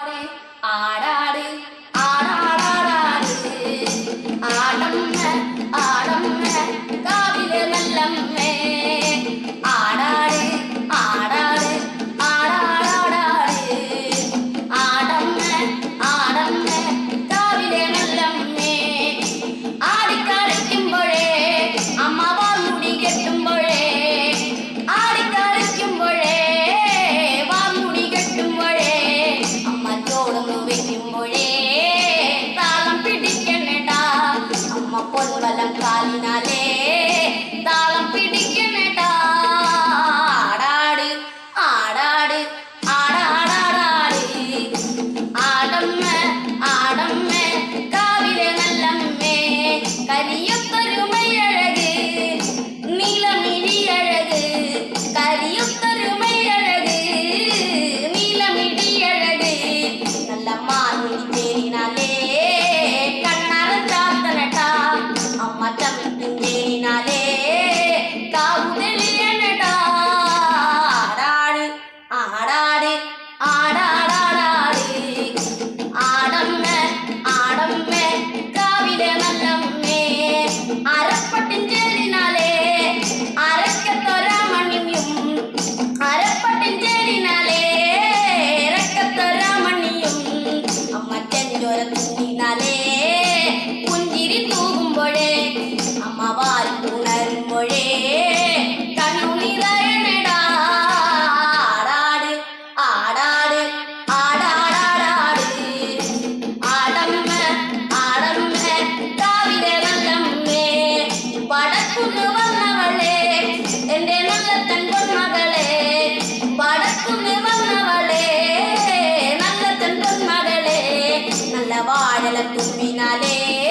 ആടാട് ആടാടാടാട് ആടം പൊൻവലം കാലിനാലേ yo era Para la Cusminale